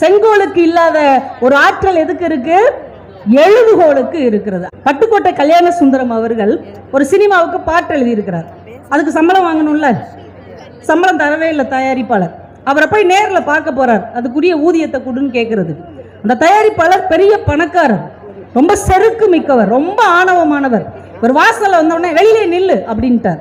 செங்கோலுக்கு இல்லாத ஒரு ஆற்றல் எதுக்கு இருக்கு? எழுதுகோலுக்கு இருக்கிறது. பட்டுக்கோட்டை கல்யாண சுந்தரம் அவர்கள் ஒரு சினிமாவுக்கு பாட்டு எழுதியிருக்கிறார். அதுக்கு சம்பளம் வாங்கணும்ல? சம்பளம் தரவே இல்லை தயாரிப்பாளர். அவரை போய் நேரில் பார்க்க போறார். அதுக்குரிய ஊதியத்தை கொடுன்னு கேட்கறது அந்த தயாரிப்பாளர் பெரிய பணக்காரர். ரொம்ப செருக்கு மிக்கவர் ரொம்ப ஆணவமானவர். ஒரு வாசல்ல வந்த உடனே வெளியிலே நில்லு அப்படின்ட்டார்.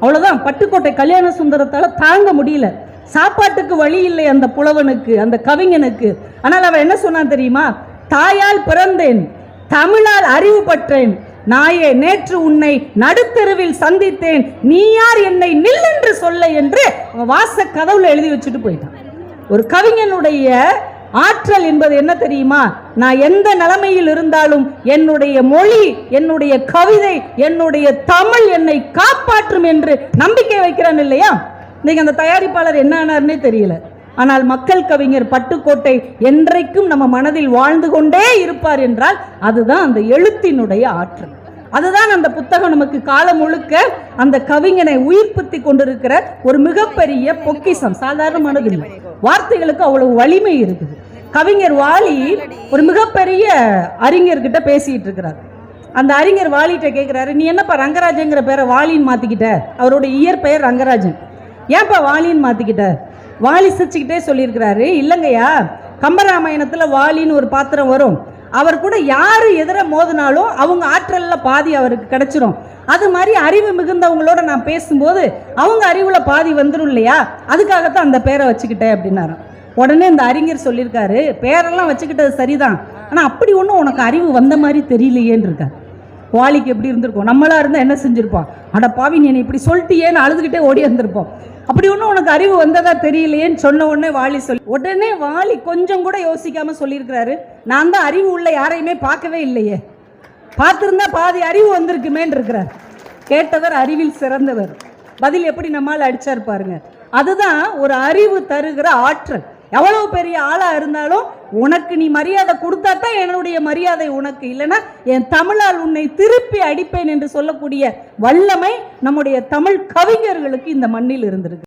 அவ்வளவுதான். பட்டுக்கோட்டை கல்யாண சுந்தரத்தால தாங்க முடியல. சாப்பாட்டுக்கு வழி இல்லை அந்த புலவனுக்கு அந்த கவிஞனுக்கு. ஆனால் அவன் என்ன சொன்னான் தெரியுமா? தாயால் பிறந்தேன் தமிழால் அறிவு பற்றேன். நாயே நேற்று உன்னை நடுத்தெருவில் சந்தித்தேன். நீ யார் என்னை நில் என்று சொல்ல என்று வாச கதவுல எழுதி வச்சுட்டு போயிட்டான். ஒரு கவிஞனுடைய ஆற்றல் என்பது என்ன தெரியுமா? நான் எந்த நிலைமையில் இருந்தாலும் என்னுடைய மொழி என்னுடைய கவிதை என்னுடைய தமிழ் என்னை காப்பாற்றும் என்று நம்பிக்கை வைக்கிறான் இல்லையா? இன்னைக்கு அந்த தயாரிப்பாளர் என்ன ஆனார்னே தெரியல. ஆனால் மக்கள் கவிஞர் பட்டுக்கோட்டை என்றைக்கும் நம்ம மனதில் வாழ்ந்து கொண்டே இருப்பார் என்றால் அதுதான் அந்த எழுத்தினுடைய ஆற்றல். அதுதான் அந்த புத்தகம் நமக்கு காலம் முழுக்க அந்த கவிஞனை உயிர்ப்புத்தி கொண்டிருக்கிற ஒரு மிகப்பெரிய பொக்கிஷம். சாதாரணமானது இல்லை. வார்த்தைகளுக்கு அவ்வளவு வலிமை இருக்குது. கவிஞர் வாலி ஒரு மிகப்பெரிய அறிஞர்கிட்ட பேசிட்டு இருக்கிறார். அந்த அறிஞர் வாலிகிட்ட கேட்குறாரு நீ என்னப்பா ரங்கராஜங்கிற பேரை வாலின்னு மாத்திக்கிட்ட? அவருடைய இயற்பெயர் ரங்கராஜன். ஏன்பா வாலின்னு மாற்றிக்கிட்ட வாலி சிரிச்சுக்கிட்டே சொல்லியிருக்கிறாரு. இல்லைங்கய்யா கம்பராமாயணத்தில் வாலின்னு ஒரு பாத்திரம் வரும். அவர் கூட யார் எதிர மோதினாலும் அவங்க ஆற்றலில் பாதி அவருக்கு கிடைச்சிரும். அது மாதிரி அறிவு மிகுந்தவங்களோட நான் பேசும்போது அவங்க அறிவில் பாதி வந்துடும் இல்லையா? அதுக்காகத்தான் அந்த பேரை வச்சுக்கிட்டேன் அப்படின்னாராம். உடனே இந்த அறிஞர் சொல்லியிருக்காரு. பேரெல்லாம் வச்சுக்கிட்டது சரிதான். ஆனால் அப்படி ஒன்றும் உனக்கு அறிவு வந்த மாதிரி தெரியலையேன்னு இருக்கார். வாலிக்கு எப்படி இருந்திருக்கும்? நம்மளாக இருந்தால் என்ன செஞ்சுருப்போம் அட பாவி நீ இப்படி இப்படி சொல்லிட்டியேன்னு அழுதுகிட்டே ஓடி வந்திருப்போம். அப்படி ஒன்றும் உனக்கு அறிவு வந்ததா தெரியலையேன்னு சொன்ன உடனே வாலி சொல்லி உடனே வாலி கொஞ்சம் கூட யோசிக்காமல் சொல்லியிருக்கிறாரு. நான் தான் அறிவு உள்ள யாரையுமே பார்க்கவே இல்லையே. பார்த்துருந்தா பாதி அறிவு வந்திருக்குமேன்னு இருக்கிறார். கேட்டவர் அறிவில் சிறந்தவர். பதில் எப்படி நம்மால் அடிச்சார் பாருங்க. அதுதான் ஒரு அறிவு தருகிற ஆற்றல். எவ்வளவு பெரிய ஆளாக இருந்தாலும் உனக்கு நீ மரியாதை கொடுத்தா தான் என்னுடைய மரியாதை உனக்கு. இல்லைன்னா என் தமிழால் உன்னை திருப்பி அடிப்பேன் என்று சொல்லக்கூடிய வல்லமை நம்முடைய தமிழ் கவிஞர்களுக்கு இந்த மண்ணில் இருந்திருக்கு.